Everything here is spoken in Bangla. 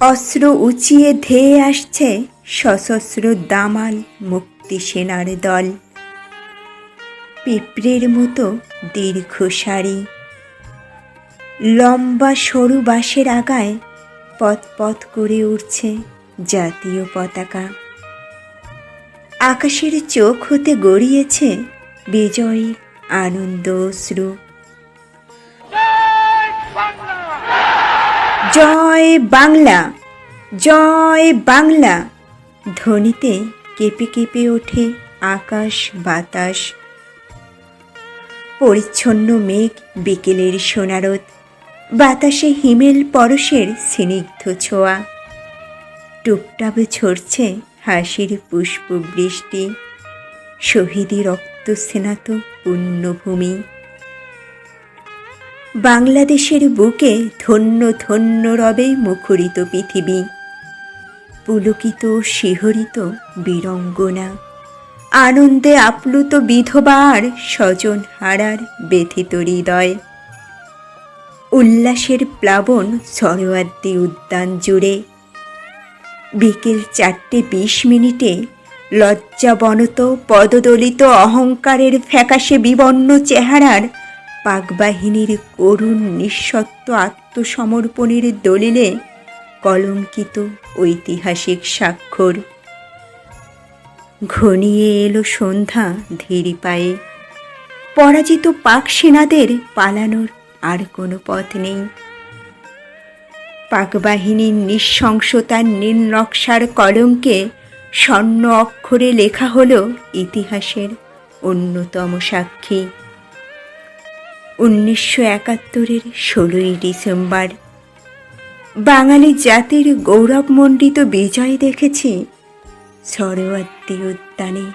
অস্ত্র উঁচিয়ে ধেয়ে আসছে সশস্ত্র দামাল মুক্তি সেনার দল। পিঁপড়ের মতো দীর্ঘ সারি। লম্বা সরু বাঁশের আগায় পথ পথ করে উঠছে জাতীয় পতাকা। আকাশের চোখ হতে গড়িয়েছে বিজয়ী আনন্দ অশ্রু। জয় বাংলা জয় বাংলা। ধ্বনিতে কেঁপে কেঁপে ওঠে আকাশ বাতাস। পরিচ্ছন্ন মেঘ বিকেলের সোনারত বাতাসে হিমেল পরশের স্নিগ্ধ ছোঁয়া। টুপটাপে ছড়ছে হাসির পুষ্প বৃষ্টি শহীদি রক্ত স্নাত পুণ্যভূমি। বাংলাদেশের বুকে ধন্য ধন্য রবে মুখরিত পৃথিবী। পুলকিত, শিহরিত, বীরঙ্গনা। আনন্দে আপ্লুত বিধবার স্বজন হারার ব্যথিত হৃদয়। উল্লাসের প্লাবন সরোয়াদ্দি উদ্যান জুড়ে। বিকেল চারটে বিশ মিনিটে লজ্জাবনত পদদলিত অহংকারের ফ্যাকাশে বিবন্ন চেহারার পাকবাহিনীর করুণ নিঃসত্ব আত্মসমর্পণের দলিলে কলঙ্কিত ঐতিহাসিক স্বাক্ষর। ঘনিয়ে এলো সন্ধ্যা ধীর পায়ে। পরাজিত পাক সেনাদের পালানোর আর কোনো পথ নেই। পাকবাহিনীর নৃশংসতার নীল নকশার কলঙ্কে স্বর্ণ অক্ষরে লেখা হলো ইতিহাসের অন্যতম সাক্ষী। উনিশশো একাত্তরের ষোলোই ডিসেম্বর। বাঙালি জাতির গৌরবমণ্ডিত বিজয় দেখেছি। সরোয়ার্দী উদ্যানে